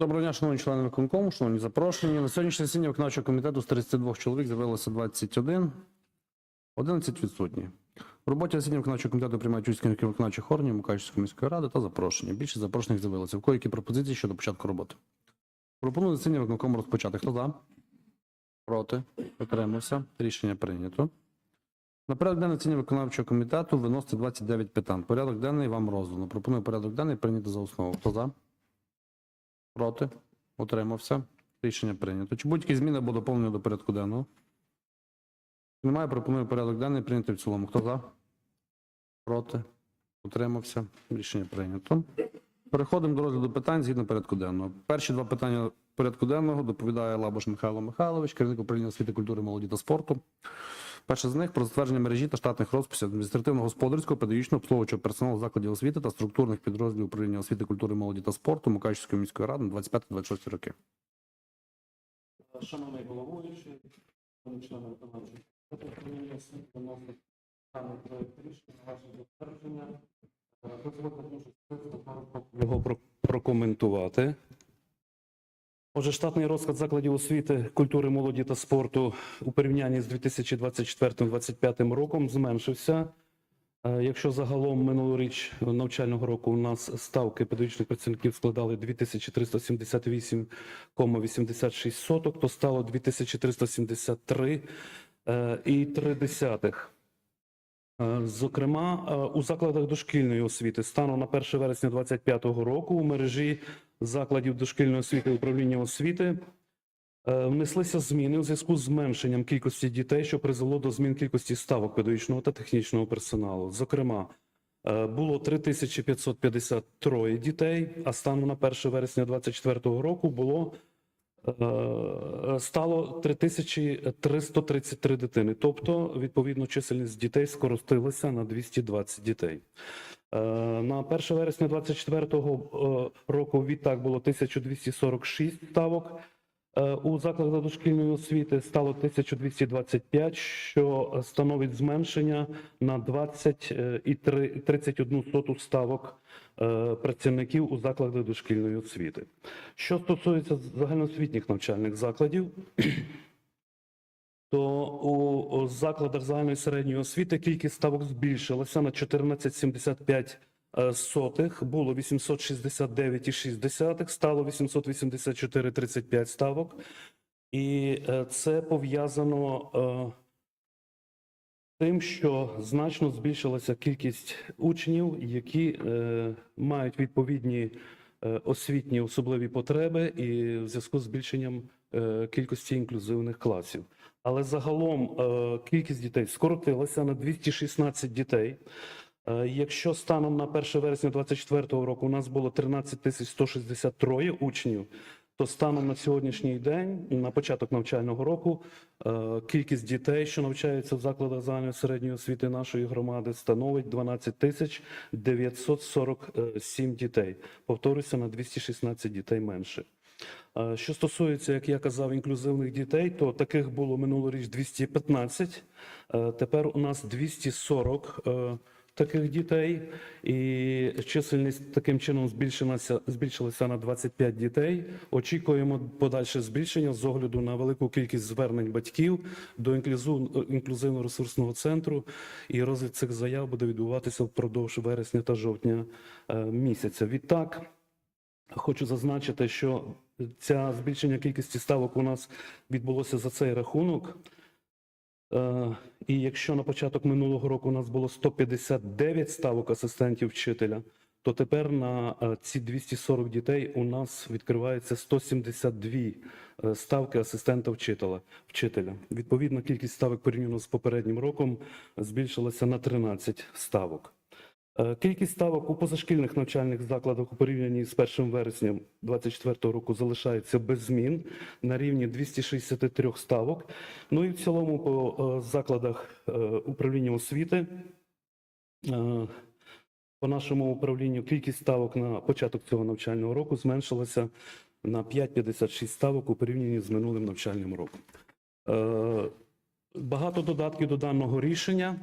Доброго дня, шановні члени виконкому, шановні запрошені. На сьогоднішнє засідання виконавчого комітету з 32 чоловік з'явилося 21, 11 відсутні. В роботі засідання виконавчого комітету приймають участь керівники виконавчих органів Мукачівської міської ради та запрошені. Більшість запрошених з'явилося. В кої пропозиції щодо початку роботи? Пропоную засідання виконкому розпочати. Хто за? Проти? Утримався. Рішення прийнято. На порядок денний засідання виконавчого комітету виносить 29 питань. Порядок денний вам роздано. Пропоную порядок денний прийняти за основу. Хто за? Проти? Утримався. Рішення прийнято. Чи будь-які зміни або доповнення до порядку денного? Немає. Пропоную порядок денний прийняти в цілому. Хто за? Проти? Утримався. Рішення прийнято. Переходимо до розгляду питань згідно порядку денного. Перші два питання порядку денного доповідає Лабуш Михайло Михайлович, керівник управління освіти, культури, молоді та спорту. Перше з них про затвердження мережі та штатних розписів адміністративно-господарського, педагогічного обслуговуючого персоналу закладів освіти та структурних підрозділів управління освіти, культури, молоді та спорту Мукачівської міської ради на 25-26 роки. Шановний головуючий, члени виконавчого управління освіти виносить даний проект рішення ваше затвердження. Е, Дозвольте дуже його прокоментувати. Отже, штатний розклад закладів освіти, культури, молоді та спорту у порівнянні з 2024-2025 роком зменшився. Е, Якщо загалом минулоріч навчального року у нас ставки педагогічних працівників складали 2378,86 соток, то стало 2373 е, і 3 десятих. Е, Зокрема, у закладах дошкільної освіти станом на 1 вересня 2025 року у мережі закладів дошкільної освіти управління освіти е, внеслися зміни у зв'язку з зменшенням кількості дітей, що призвело до змін кількості ставок педагогічного та технічного персоналу. Зокрема, е, було 3553 дітей, а станом на 1 вересня 2024 року було е, стало 3333 дитини. Тобто, відповідно, чисельність дітей скоротилася на 220 дітей. Е, На 1 вересня 2024 року відтак було 1246 ставок. Е, У закладах дошкільної освіти стало 1225, що е, становить зменшення на 20 е, і три- 31 соту ставок е, працівників у закладах дошкільної освіти. Що стосується загальноосвітніх навчальних закладів, то у закладах загальної середньої освіти кількість ставок збільшилася на 14,75 е, сотих, було 869,6, стало 884,35 ставок. І е, це пов'язано е, тим, що значно збільшилася кількість учнів, які мають відповідні освітні особливі потреби, і в зв'язку з збільшенням кількості інклюзивних класів. Але загалом е, кількість дітей скоротилася на 216 дітей. Е, Якщо станом на 1 вересня 2024 року у нас було 13 тисяч 163 учнів, то станом на сьогоднішній день, на початок навчального року, е, кількість дітей, що навчаються в закладах загальної середньої освіти нашої громади, становить 12 тисяч 947 дітей. Повторюся, на 216 дітей менше. Е, Що стосується, як я казав, інклюзивних дітей, то таких було минулоріч 215. Е, Тепер у нас 240 е, таких дітей, і чисельність таким чином збільшилася, збільшилася на 25 дітей. Очікуємо подальше збільшення з огляду на велику кількість звернень батьків до інклюзивно-ресурсного центру. І розгляд цих заяв буде відбуватися впродовж вересня та жовтня місяця. Відтак. Хочу зазначити, що ця збільшення кількості ставок у нас відбулося за цей рахунок. Е, І якщо на початок минулого року у нас було 159 ставок асистентів вчителя, то тепер на е, ці 240 дітей у нас відкривається 172 е, ставки асистента вчителя. вчителя. Відповідно, кількість ставок порівняно з попереднім роком збільшилася на 13 ставок. Е, Кількість ставок у позашкільних навчальних закладах у порівнянні з 1 вересня 2024 року залишається без змін на рівні 263 ставок. Ну і в цілому по е, закладах е, управління освіти. По нашому управлінню кількість ставок на початок цього навчального року зменшилася на 5,56 ставок у порівнянні з минулим навчальним роком. Багато додатків до даного рішення.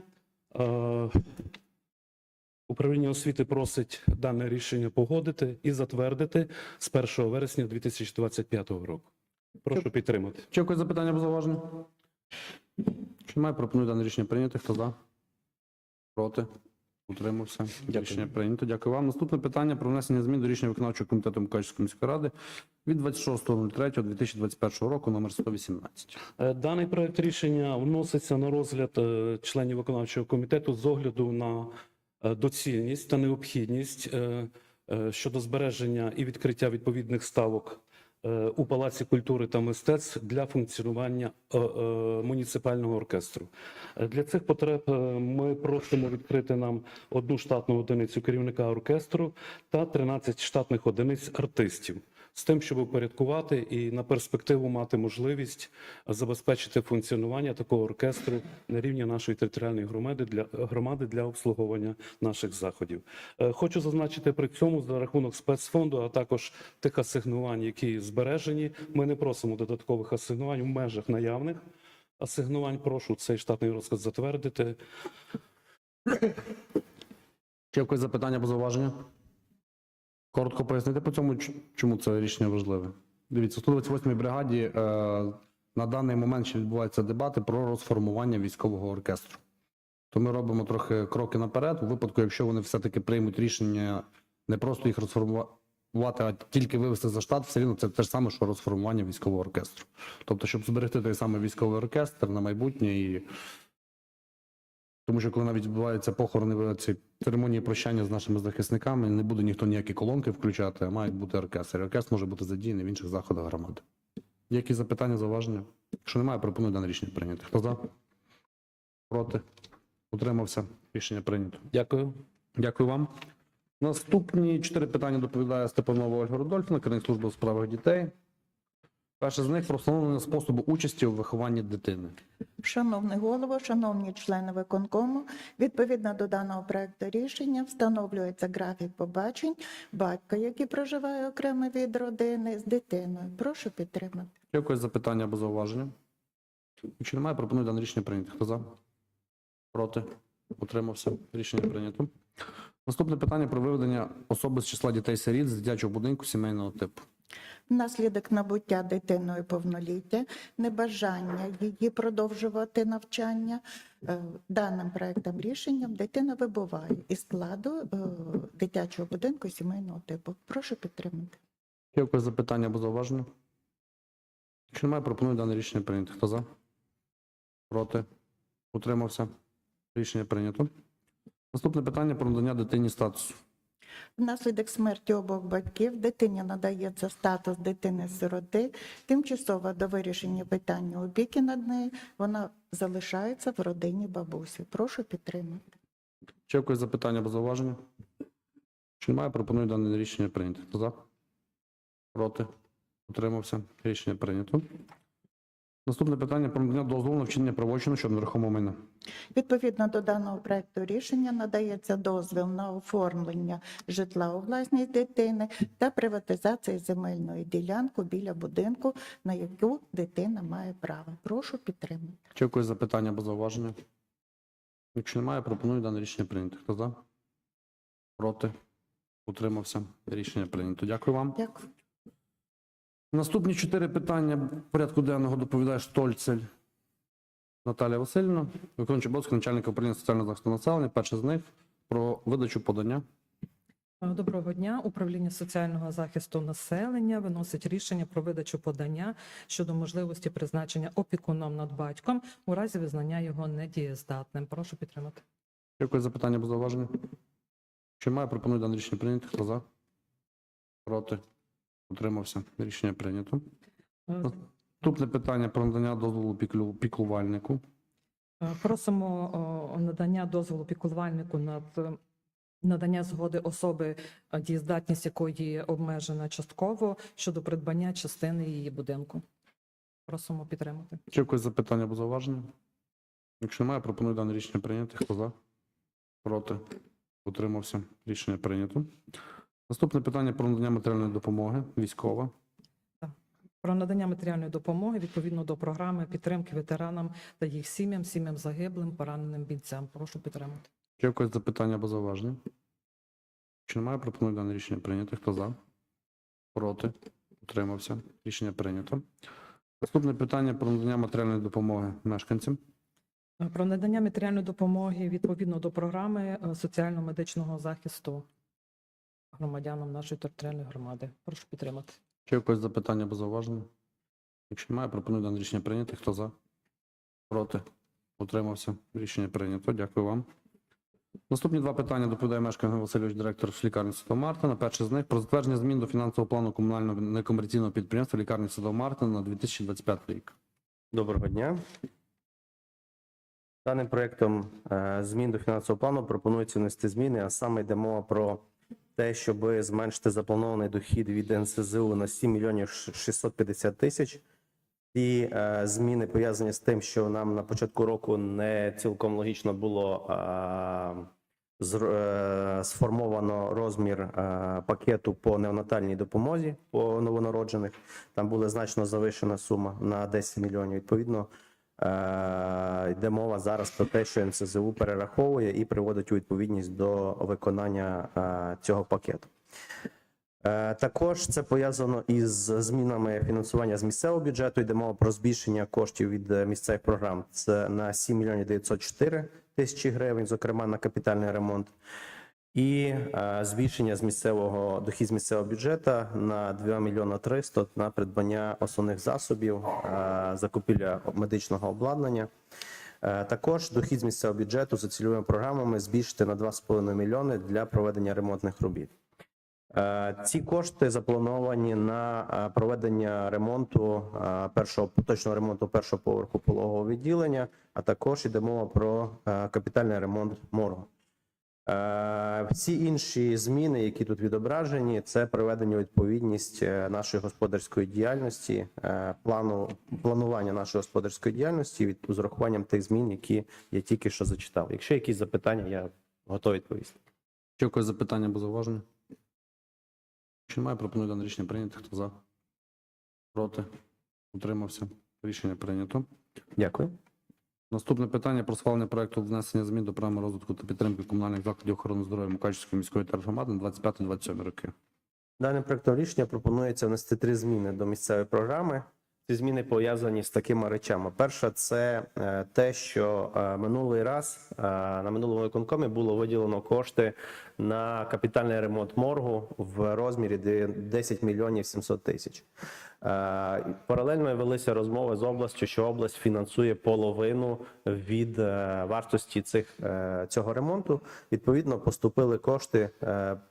Управління освіти просить дане рішення погодити і затвердити з 1 вересня 2025 року. Прошу підтримати. Чи якось запитання або зауваження? Чи немає, пропоную дане рішення прийняти. Хто за? Проти? Утримався. Рішення прийнято. Дякую вам. Наступне питання про внесення змін до рішення виконавчого комітету Мукачівської міської ради від 26.03.2021 року номер 118. Е, Даний проект рішення вноситься на розгляд е, членів виконавчого комітету з огляду на доцільність та необхідність е, е, щодо збереження і відкриття відповідних ставок е, у Палаці культури та мистецтв для функціонування е, е, муніципального оркестру. Е, Для цих потреб е, ми просимо відкрити нам одну штатну одиницю керівника оркестру та 13 штатних одиниць артистів з тим, щоб упорядкувати і на перспективу мати можливість забезпечити функціонування такого оркестру на рівні нашої територіальної громади для громади для обслуговування наших заходів. Е, Хочу зазначити при цьому за рахунок спецфонду, а також тих асигнувань, які збережені. Ми не просимо додаткових асигнувань в межах наявних асигнувань. Прошу цей штатний розклад затвердити. Чи якось запитання або зауваження? Коротко пояснити по цьому, чому це рішення важливе. Дивіться, в 128-й бригаді е, на даний момент ще відбуваються дебати про розформування військового оркестру. То ми робимо трохи кроки наперед, у випадку, якщо вони все-таки приймуть рішення не просто їх розформувати, а тільки вивести за штат, все рівно це те ж саме, що розформування військового оркестру. Тобто, щоб зберегти той самий військовий оркестр на майбутнє і тому що коли навіть відбуваються похорони, ці церемонії прощання з нашими захисниками, не буде ніхто ніякі колонки включати, а мають бути оркестр. Оркестр може бути задіяний в інших заходах громади. Є якісь запитання, зауваження? Якщо немає, пропоную дане рішення прийняти. Хто за? Проти? Утримався? Рішення прийнято. Дякую. Дякую вам. Наступні чотири питання доповідає Степанова Ольга Рудольфівна, керівник служби у справах дітей. Перше з них про встановлення способу участі у вихованні дитини. Шановний голово, шановні члени виконкому, відповідно до даного проекту рішення встановлюється графік побачень батька, який проживає окремо від родини з дитиною. Прошу підтримати. Якось запитання або зауваження? Якщо немає, пропоную дане рішення прийняти. Хто за? Проти? Утримався? Рішення прийнято. Наступне питання про виведення особи з числа дітей-сиріт з дитячого будинку сімейного типу. Внаслідок набуття дитиною повноліття, небажання її продовжувати навчання, е, даним проектом рішенням дитина вибуває із складу е, дитячого будинку сімейного типу. Прошу підтримати. Якось запитання або зауваження? Якщо немає, пропоную дане рішення прийняти. Хто за? Проти? Утримався? Рішення прийнято. Наступне питання про надання дитині статусу. Внаслідок смерті обох батьків дитині надається статус дитини-сироти. Тимчасово до вирішення питання опіки над нею вона залишається в родині бабусі. Прошу підтримати. Чи якось запитання або зауваження? Чи немає, пропоную дане рішення прийняти. За? Проти? Утримався? Рішення прийнято. Наступне питання про надання дозволу на вчинення правочину щодо нерухомого майна. Відповідно до даного проекту рішення надається дозвіл на оформлення житла у власність дитини та приватизації земельної ділянки біля будинку, на яку дитина має право. Прошу підтримати. Чи якось запитання або зауваження? Якщо немає, пропоную дане рішення прийняти. Хто за? Проти? Утримався? Рішення прийнято. Дякую вам. Дякую. Наступні чотири питання порядку денного доповідає Штольцель Наталія Васильівна, виконуючий обов'язки начальника управління соціального захисту населення. Перше з них про видачу подання. Доброго дня. Управління соціального захисту населення виносить рішення про видачу подання щодо можливості призначення опікуном над батьком у разі визнання його недієздатним. Прошу підтримати. Якось запитання або зауваження? Чи має, пропоную дане рішення прийняти? Хто за? Проти? Утримався? Рішення прийнято. Е, Наступне питання про надання дозволу піклю- піклувальнику. е, Просимо надання дозволу піклувальнику над е, надання згоди особи, дієздатність якої обмежена частково щодо придбання частини її будинку. Просимо підтримати. Чи якось запитання або зауваження? Якщо немає, пропоную дане рішення прийняти. Хто за? Проти? Утримався? Рішення прийнято. Наступне питання про надання матеріальної допомоги. Військова. Про надання матеріальної допомоги відповідно до програми підтримки ветеранам та їх сім'ям, сім'ям загиблим, пораненим бійцям. Прошу підтримати. Чи якось запитання або зауваження? Чи немає, пропоную дане рішення прийняти. Хто за? Проти? Утримався. Рішення прийнято. Наступне питання про надання матеріальної допомоги мешканцям. Про надання матеріальної допомоги відповідно до програми е, соціально-медичного захисту громадянам нашої територіальної громади. Прошу підтримати. Чи якось запитання або зауваження? Якщо немає, пропоную дане рішення прийняти. Хто за? Проти? Утримався. Рішення прийнято. Дякую вам. Наступні два питання доповідає мешканець Васильович, директор лікарні Святого Мартина. Перше з них про затвердження змін до фінансового плану комунального некомерційного підприємства лікарні Святого Мартина на 2025 рік. Доброго дня. Даним проектом е, змін до фінансового плану пропонується внести зміни, а саме йде мова про те, щоб зменшити запланований дохід від НСЗУ на 7 мільйонів 650 тисяч. Ці е, зміни пов'язані з тим, що нам на початку року не цілком логічно було е, зр- е, сформовано розмір е, пакету по неонатальній допомозі по новонароджених. Там була значно завищена сума на 10 мільйонів. Відповідно, йде мова зараз про те, що НСЗУ перераховує і приводить у відповідність до виконання е, цього пакету. Е, Також це пов'язано із змінами фінансування з місцевого бюджету. Йде мова про збільшення коштів від е, місцевих програм. Це на 7 мільйонів 904 тисячі гривень, зокрема на капітальний ремонт. І е, збільшення з місцевого дохід з місцевого бюджету на 2 мільйона 300 на придбання основних засобів, е, закупівля медичного обладнання. Е, Також дохід з місцевого бюджету за цільовими програмами збільшити на 2,5 мільйони для проведення ремонтних робіт. Ці кошти заплановані на проведення ремонту першого поточного ремонту першого поверху пологового відділення, а також йде мова про капітальний ремонт моргу. Е, Всі інші зміни, які тут відображені, це приведення у відповідність е, нашої господарської діяльності, е, плану планування нашої господарської діяльності від з урахуванням тих змін, які я тільки що зачитав. Якщо якісь запитання, я готовий відповісти. Чи якось запитання або зауваження? Якщо немає, пропоную дане рішення прийняти. Хто за? Проти? Утримався. Рішення прийнято. Дякую. Наступне питання про схвалення проекту внесення змін до програми розвитку та підтримки комунальних закладів охорони здоров'я Мукачівської міської тергромади на 25-27 роки. Даним проектом рішення пропонується внести три зміни до місцевої програми. Ці зміни пов'язані з такими речами. Перша це е, те, що е, минулий раз е, на минулому виконкомі було виділено кошти на капітальний ремонт моргу в розмірі 10 мільйонів 700 тисяч. Е, Паралельно велися розмови з областю, що область фінансує половину від е, вартості цих е, цього ремонту. Відповідно, поступили кошти.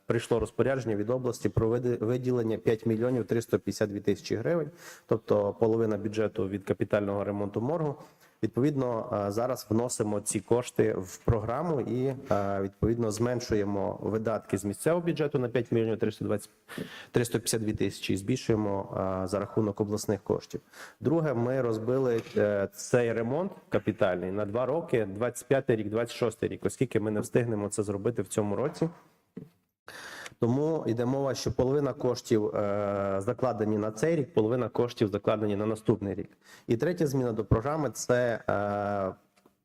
Прийшло розпорядження від області про виділення 5 мільйонів 352 тисячі гривень, тобто половина бюджету від капітального ремонту моргу. Відповідно, е, зараз вносимо ці кошти в програму і е, відповідно зменшуємо видатки з місцевого бюджету на 5 мільйонів 320 352 тисячі і збільшуємо е, за рахунок обласних коштів. Друге, ми розбили цей ремонт капітальний на два роки: 25 рік, 26 рік, оскільки ми не встигнемо це зробити в цьому році. Тому йде мова, що половина коштів е, закладені на цей рік, половина коштів закладені на наступний рік. І третя зміна до програми це е,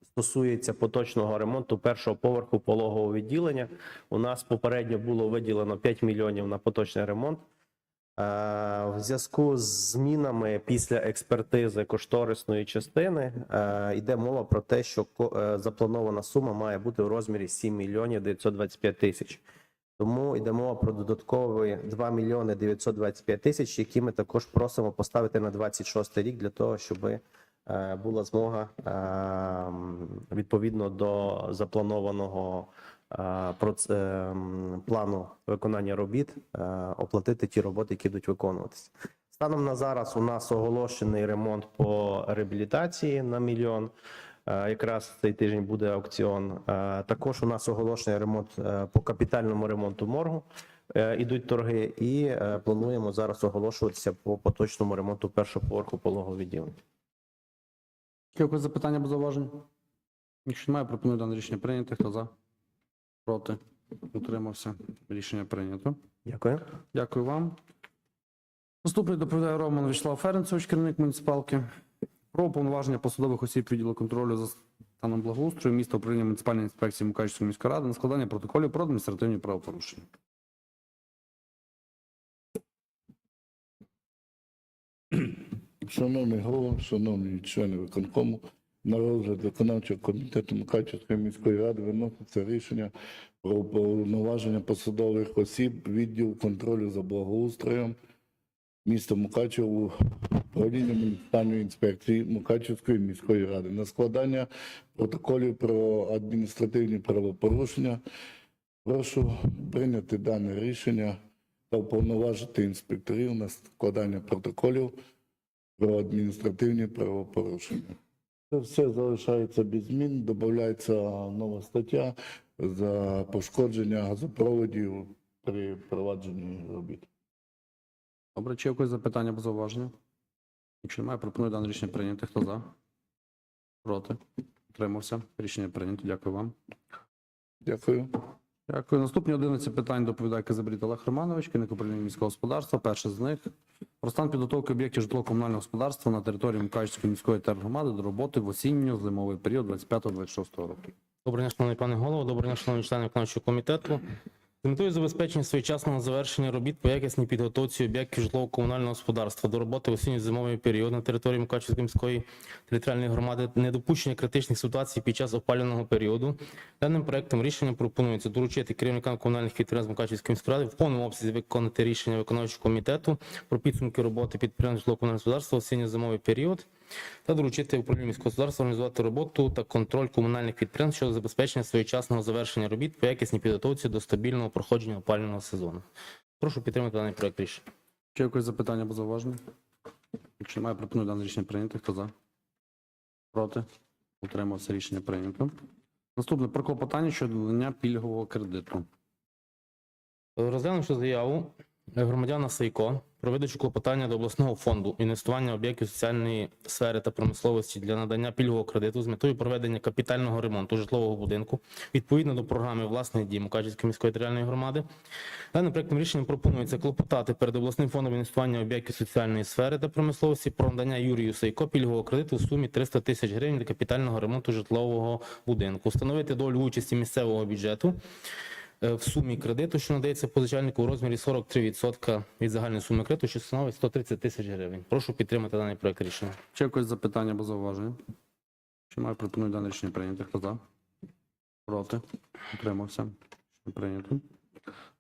стосується поточного ремонту першого поверху пологового відділення. У нас попередньо було виділено 5 мільйонів на поточний ремонт. Е, В зв'язку з змінами після експертизи кошторисної частини йде мова про те, що запланована сума має бути у розмірі 7 мільйонів 925 тисяч. Тому йде мова про додаткові 2 мільйони 925 тисяч, які ми також просимо поставити на 26 рік для того, щоб е, була змога е, відповідно до запланованого е, проц- е, м, плану виконання робіт е, оплатити ті роботи, які будуть виконуватися. Станом на зараз у нас оголошений ремонт по реабілітації на мільйон. Е, Якраз цей тиждень буде аукціон. Е, Також у нас оголошений ремонт е, по капітальному ремонту моргу. Ідуть торги, і плануємо зараз оголошуватися по поточному ремонту першого поверху пологового відділення. Якось запитання або зауваження? Якщо немає, пропоную дане рішення прийняти. Хто за? Проти? Утримався. Рішення прийнято. Дякую. Дякую вам. Наступний доповідає Роман Вячеслав Ференцевич, керівник муніципалки. Про повноваження посадових осіб відділу контролю за станом благоустрою міста управління муніципальної інспекції Мукачівської міської ради на складання протоколів про адміністративні правопорушення. Шановний голова, шановні члени виконкому, на розгляд виконавчого комітету Мукачівської міської ради виноситься рішення про повноваження посадових осіб відділу контролю за благоустроєм міста Мукачево управління муніципальної інспекції Мукачівської міської ради на складання протоколів про адміністративні правопорушення. Прошу прийняти дане рішення та уповноважити інспекторів на складання протоколів про адміністративні правопорушення. Це все залишається без змін, додається нова стаття за пошкодження газопроводів при провадженні робіт. Добре, чи якось запитання або зауваження? Якщо немає, пропоную дане рішення прийняти. Хто за? Проти? Утримався. Рішення прийнято. Дякую вам. Дякую. Дякую. Наступні 11 питань доповідає Казабріт Олег Романович, керівник управління міського господарства. Перше з них про стан підготовки об'єктів житлово-комунального господарства на території Мукачівської міської тергромади до роботи в осінньо-зимовий період 25-26 року. Доброго дня, шановний пане голово, доброго дня, шановні члени виконавчого комітету. З метою забезпечення своєчасного завершення робіт по якісній підготовці об'єктів житлово-комунального господарства до роботи в осінньо-зимовий період на території Мукачівської міської територіальної громади, недопущення критичних ситуацій під час опалювального періоду. Даним проектом рішення пропонується доручити керівникам комунальних підприємств Мукачівської міської ради в повному обсязі виконати рішення виконавчого комітету про підсумки роботи підприємств житлово-комунального господарства осінньо-зимовий період та доручити управлінню міського господарства організувати роботу та контроль комунальних підприємств щодо забезпечення своєчасного завершення робіт по якісній підготовці до стабільного проходження опалювального сезону. Прошу підтримати даний проект рішення. Чи якось запитання або зауваження? Якщо немає, пропоную дане рішення прийняти. Хто за? Проти? Утримався. Рішення прийнято. Наступне про клопотання щодо надання пільгового кредиту. Розглянувши заяву громадяна Сайко про клопотання до обласного фонду інвестування об'єктів соціальної сфери та промисловості для надання пільгового кредиту з метою проведення капітального ремонту житлового будинку відповідно до програми власних дій Мукачівської міської територіальної громади. Даним проектом рішенням пропонується клопотати перед обласним фондом інвестування об'єктів соціальної сфери та промисловості про надання Юрію Сайко пільгового кредиту в сумі 300 тисяч гривень для капітального ремонту житлового будинку, встановити долю участі місцевого бюджету в сумі кредиту, що надається позичальнику у розмірі 43% від загальної суми кредиту, що становить 130 тисяч гривень. Прошу підтримати даний проект рішення. Чи якось запитання або зауваження? Чи має пропоную дане рішення прийняти? Хто за? Проти? Утримався. Рішення прийнято.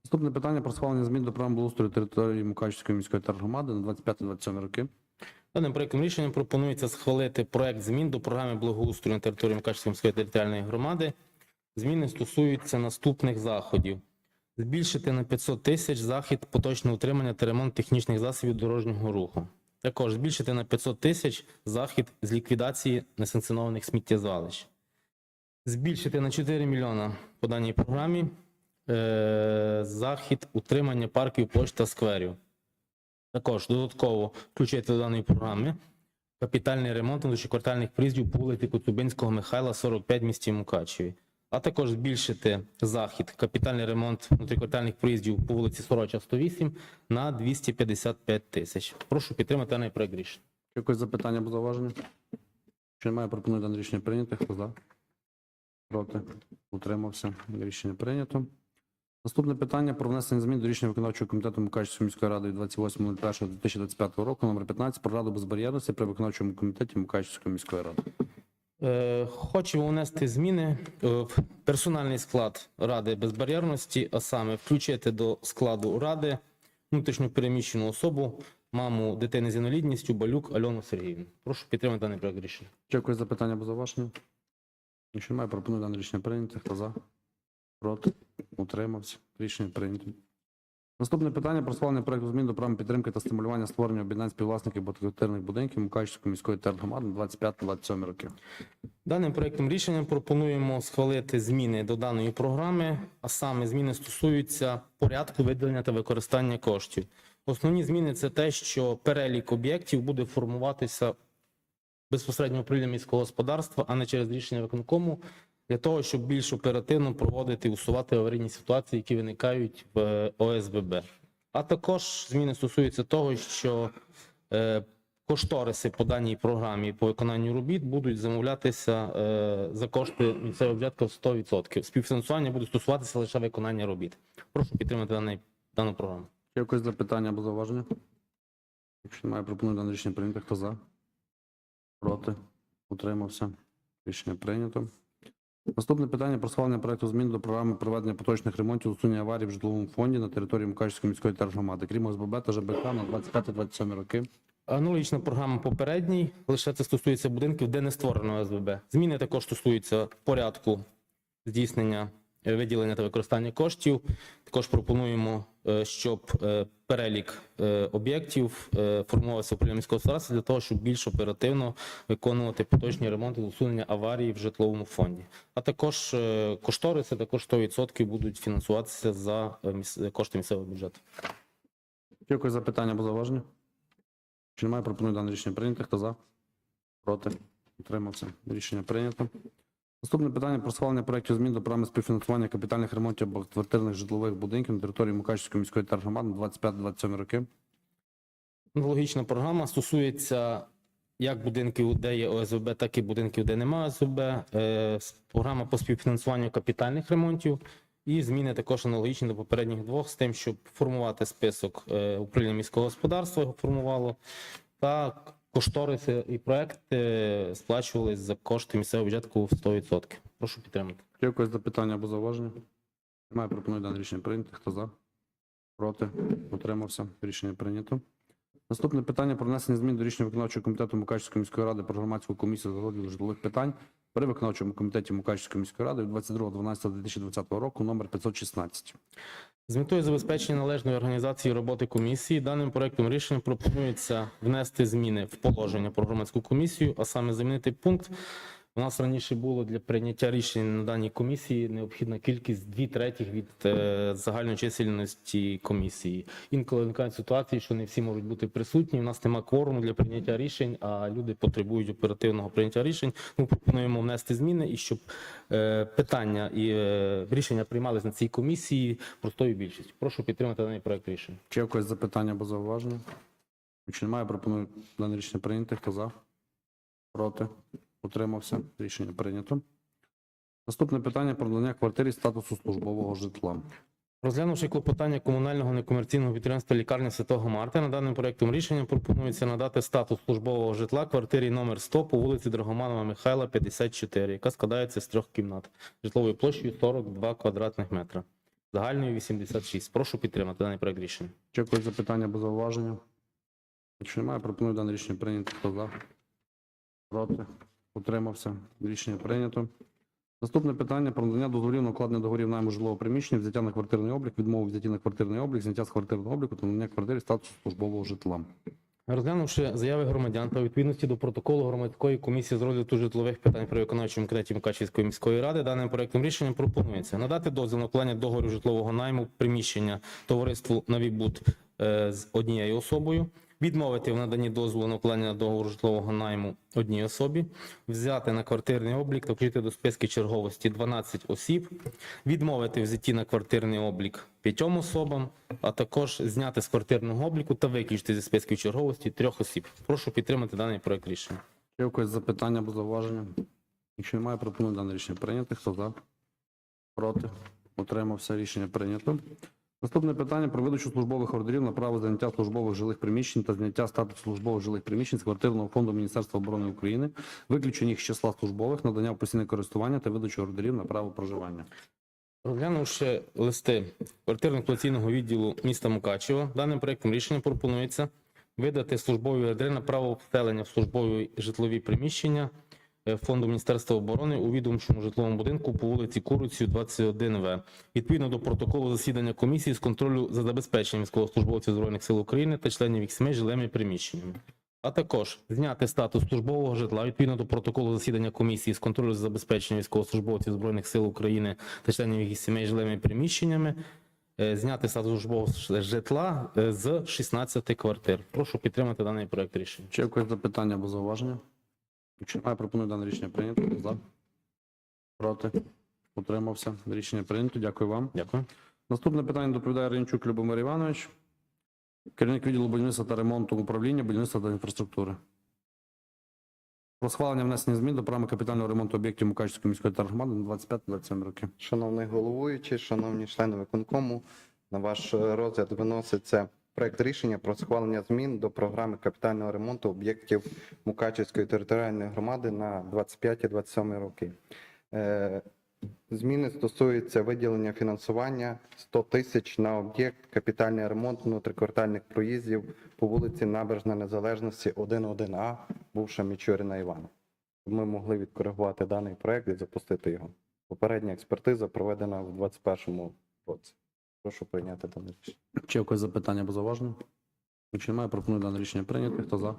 Наступне питання про схвалення змін до програми благоустрою території Мукачівської міської тергромади на 25-27 роки. Даним проектом рішення пропонується схвалити проект змін до програми благоустрою на території Мукачівської міської територіальної громади. Зміни стосуються наступних заходів: збільшити на 500 тисяч захід поточного утримання та ремонт технічних засобів дорожнього руху. Також збільшити на 500 тисяч захід з ліквідації несанкціонованих сміттєзвалищ. Збільшити на 4 мільйона по даній програмі е, захід утримання парків, площ та скверів. Також додатково включити до даної програми капітальний ремонт внутрішньоквартальних приїздів по вулиці Коцюбинського Михайла, 45 в місті Мукачеві. А також збільшити захід капітальний ремонт внутріквартальних приїздів по вулиці Сороча, 108 на 255 тисяч. Прошу підтримати даний проект рішення. Якось запитання або зауваження? Чи немає, пропоную дане рішення прийняти. Хто за? Проти? Утримався. Рішення прийнято. Наступне питання про внесення змін до рішення виконавчого комітету Мукачівської міської ради від 28.01.2025 року номер 15 про раду безбар'єрності при виконавчому комітеті Мукачівської міської ради. Е, Хочемо внести зміни е, в персональний склад Ради безбар'єрності, а саме включити до складу Ради внутрішньо переміщену особу, маму дитини з інвалідністю Балюк Альону Сергіївну. Прошу підтримати даний проект рішення. Чи якось запитання або зауваження? Якщо немає, пропоную дане рішення прийняти. Хто за? Проти? Утримався. Рішення прийнято. Наступне питання про схвалення проекту змін до програми підтримки та стимулювання створення об'єднань співвласників багатоквартирних будинків Мукачівської міської тергромади на 25-27 роки. Даним проектом рішення пропонуємо схвалити зміни до даної програми, а саме зміни стосуються порядку виділення та використання коштів. Основні зміни це те, що перелік об'єктів буде формуватися безпосередньо управління міського господарства, а не через рішення виконкому, для того, щоб більш оперативно проводити і усувати аварійні ситуації, які виникають в е, ОСББ. А також зміни стосуються того, що е, кошториси по даній програмі по виконанню робіт будуть замовлятися е, за кошти місцевого бюджету 100%. Співфінансування буде стосуватися лише виконання робіт. Прошу підтримати даний, дану програму. Якось запитання або зауваження? Якщо немає, пропоную дане рішення прийняти. Хто за? Проти? Утримався? Рішення прийнято. Наступне питання про схвалення проекту змін до програми проведення поточних ремонтів усунення аварій в житловому фонді на території Мукачівської міської тергромади, крім ОСББ та ЖБК на 25-27 роки. Аналогічна програма попередній, лише це стосується будинків, де не створено ОСББ. Зміни також стосуються порядку здійснення виділення та використання коштів. Також пропонуємо, е, щоб е, перелік е, об'єктів формувався управління міського господарства для того, щоб більш оперативно виконувати поточні ремонти усунення аварії в житловому фонді. А також кошториси також 100% будуть фінансуватися за кошти місцевого бюджету. Є якось запитання або зауваження? Чи немає, пропоную дане рішення прийняти. Хто за? Проти? Утримався. Рішення прийнято. Наступне питання про схвалення проєктів змін до програми співфінансування капітальних ремонтів багатоквартирних житлових будинків на території Мукачівської міської тергромади на 25-27 роки. Аналогічна програма стосується як будинків, де є ОСВБ, так і будинків, де немає ОСВБ. Е, Програма по співфінансуванню капітальних ремонтів. І зміни також аналогічні до попередніх двох з тим, щоб формувати список е, управління міського господарства його формувало, та кошториси і проекти сплачувались за кошти місцевого бюджету в 100%. Прошу підтримати. Є якось запитання або зауваження? Немає, пропоную дане рішення прийняти. Хто за? Проти? Утримався. Рішення прийнято. Наступне питання про внесення змін до рішення виконавчого комітету Мукачівської міської ради про громадську комісію з житлових питань при виконавчому комітеті Мукачівської міської ради від 22.12.2020 року номер 516. З метою забезпечення належної організації роботи комісії даним проектом рішення пропонується внести зміни в положення про громадську комісію, а саме замінити пункт. У нас раніше було для прийняття рішень на даній комісії необхідна кількість дві третіх від е, загальної чисельності комісії. Інколи виникають ситуації, що не всі можуть бути присутні. У нас немає кворуму для прийняття рішень, а люди потребують оперативного прийняття рішень. Ми пропонуємо внести зміни і щоб е, питання і е, рішення приймались на цій комісії простою більшістю. Прошу підтримати даний проект рішення. Чи якось запитання або зауваження? Якщо немає, пропоную дане рішення прийняти. Хто за? Проти? Утримався. Рішення прийнято. Наступне питання про надання квартирі статусу службового житла. Розглянувши клопотання комунального некомерційного підприємства лікарня Святого Марта, на даним проектом рішення пропонується надати статус службового житла квартирі номер 100 по вулиці Драгоманова Михайла, 54, яка складається з трьох кімнат, житловою площею 42 квадратних метра, загальною 86. Прошу підтримати даний проект рішення. Чи якось запитання або зауваження? Якщо немає, пропоную дане рішення прийняти. Хто за? Проти? Утримався. Рішення прийнято. Наступне питання про надання дозволів на укладення договорів найму жилого приміщення, взяття на квартирний облік, відмову взяття на квартирний облік, зняття з квартирного обліку та надання квартирі статусу службового житла. Розглянувши заяви громадян та відповідності до протоколу громадської комісії з розгляду житлових питань при виконавчому комітеті Мукачівської міської ради, даним проектом рішенням пропонується надати дозвіл на укладення договору житлового найму приміщення товариству Навібут е, з однією особою, відмовити в наданні дозволу на укладення договору житлового найму одній особі, взяти на квартирний облік та включити до списки черговості 12 осіб, відмовити в взятті на квартирний облік п'ятьом особам, а також зняти з квартирного обліку та виключити зі списків черговості трьох осіб. Прошу підтримати даний проект рішення. Є якось запитання або зауваження? Якщо немає, пропоную дане рішення прийняти. Хто за? Проти? Утримався. Рішення прийнято. Наступне питання про видачу службових ордерів на право заняття службових жилих приміщень та зняття статусу службових жилих приміщень з квартирного фонду Міністерства оборони України, виключення їх з числа службових, надання в постійне користування та видачу ордерів на право проживання. Розглянувши листи квартирно-експлуатаційного відділу міста Мукачева, даним проектом рішення пропонується видати службові ордери на право вселення в службові житлові приміщення фонду Міністерства оборони у відомчому житловому будинку по вулиці Куруців, 21В. Відповідно до протоколу засідання комісії з контролю за забезпеченням військовослужбовців Збройних сил України та членів їх сімей жилими приміщеннями. А також зняти статус службового житла відповідно до протоколу засідання комісії з контролю за забезпечення військовослужбовців Збройних сил України та членів їх сімей жилими приміщеннями, е, зняти статус службового житла е, з 16 квартир. Прошу підтримати даний проект рішення. Чи якось запитання або зауваження? Якщо немає, пропоную дане рішення прийняти. Хто За? Проти? Утримався. Рішення прийнято. Дякую вам. Дякую. Наступне питання доповідає Ренчук Любомир Іванович. Керівник відділу будівництва та ремонту управління будівництва та інфраструктури. Про схвалення внесення змін до програми капітального ремонту об'єктів Мукачівської міської тергромади на 25-27 роки. Шановний головуючий, шановні члени виконкому, на ваш розгляд виноситься проект рішення про схвалення змін до програми капітального ремонту об'єктів Мукачівської територіальної громади на 25-27 роки. Е, Зміни стосуються виділення фінансування 100 тисяч на об'єкт капітальний ремонт внутриквартальних проїздів по вулиці Набережна Незалежності 1.1А, бувша Мічуріна Івана. Ми могли відкоригувати даний проект і запустити його. Попередня експертиза проведена в 2021 році. Прошу прийняти дане рішення. Чи якось запитання або зауваження? Якщо немає, пропоную дане рішення прийняти. Хто за?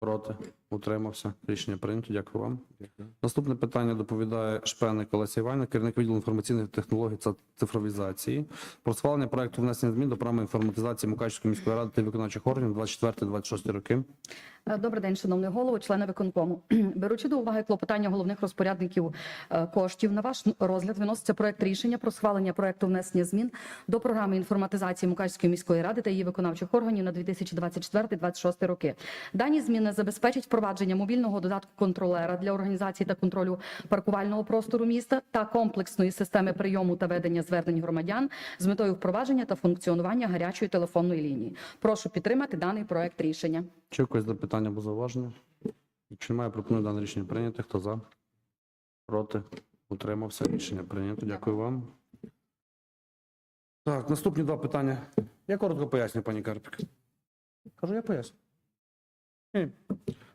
Проти? Утримався. Рішення прийнято. Дякую вам. Наступне питання доповідає Шпеник Олеся Іванівна, керівник відділу інформаційних технологій та цифровізації. Про схвалення проекту внесення змін до програми інформатизації Мукачівської міської ради та виконавчих органів 24-26 роки. Е, Добрий день, шановний голово, члени виконкому. Беручи до уваги клопотання головних розпорядників е, коштів, на ваш розгляд виноситься проект рішення про схвалення проекту внесення змін до програми інформатизації Мукачівської міської ради та її виконавчих органів на 2024-2026 роки. Дані зміни забезпечать впровадження мобільного додатку контролера для організації та контролю паркувального простору міста та комплексної системи прийому та ведення звернень громадян з метою впровадження та функціонування гарячої телефонної лінії. Прошу підтримати даний проект рішення. Чи якось запитання або зауваження? Якщо немає, пропоную дане рішення прийняти. Хто за? Проти? Утримався. Рішення прийнято. Дякую вам. Так, наступні два питання. Я коротко поясню, пані Карпік. Кажу, я поясню. Ні.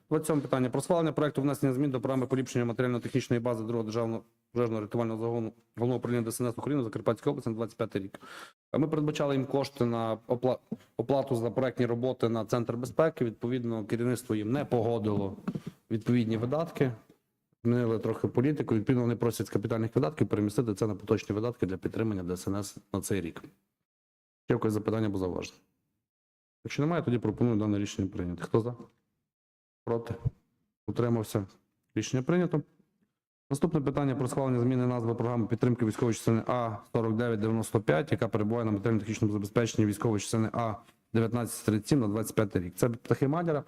27 питання. Про схвалення проекту внесення змін до програми поліпшення матеріально-технічної бази другого державного пожежного рятувального загону головного управління ДСНС України Закарпатської області на 25 рік. Ми передбачали їм кошти на опла- оплату за проектні роботи на центр безпеки. Відповідно, керівництво їм не погодило відповідні видатки. Змінили трохи політику. Відповідно, вони просять з капітальних видатків перемістити це на поточні видатки для підтримання ДСНС на цей рік. Ще якось запитання або зауваження? Якщо немає, тоді пропоную дане рішення прийняти. Хто за? Проти? Утримався? Рішення прийнято. Наступне питання про схвалення зміни назви програми підтримки військової частини А 4995, яка перебуває на матеріально-технічному забезпеченні військової частини А 1937 на 25 рік. Це птахи Мадяра.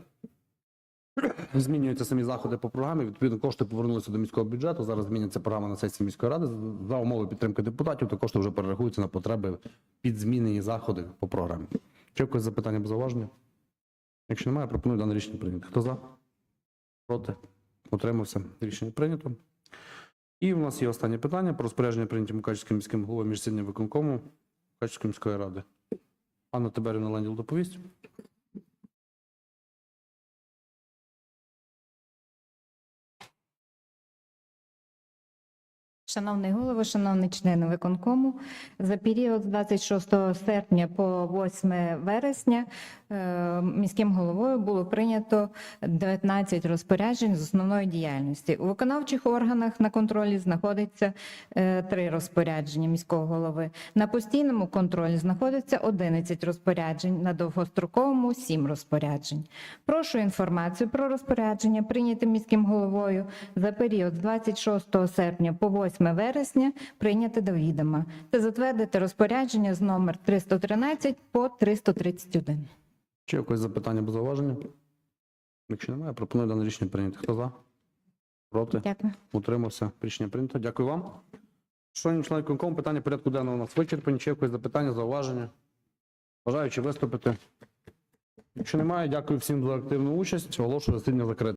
Змінюються самі заходи по програмі. Відповідно, кошти повернулися до міського бюджету. Зараз зміниться програма на сесії міської ради. За умови підтримки депутатів, то кошти вже перерахуються на потреби під змінені заходи по програмі. Чи якось запитання або зауваження? Якщо немає, пропоную дане рішення прийняти. Хто за? Проти? Утримався. Рішення прийнято. І в нас є останнє питання про розпорядження прийняті Мукачівським міським головою міжсіднім виконкому Мукачівської міської ради. Анна Тиберівна Ланділ доповість. Шановний голово, шановні члени виконкому, за період з 26 серпня по 8 вересня е, міським головою було прийнято 19 розпоряджень з основної діяльності. У виконавчих органах на контролі знаходиться е, три розпорядження міського голови. На постійному контролі знаходиться 11 розпоряджень, на довгостроковому 7 розпоряджень. Прошу інформацію про розпорядження, прийняте міським головою за період з 26 серпня по 8 вересня, прийняти до відома та затвердити розпорядження з номер 313 по 331. Чи якось запитання або зауваження? Якщо немає, пропоную дане рішення прийняти. Хто за? Проти? Дякую. Утримався. Рішення прийнято. Дякую вам. Шановні члени виконкому, питання порядку денного у нас вичерпані. Чи якось запитання, зауваження? Бажаючи виступити? Якщо немає, дякую всім за активну участь. Оголошую засідання закрите.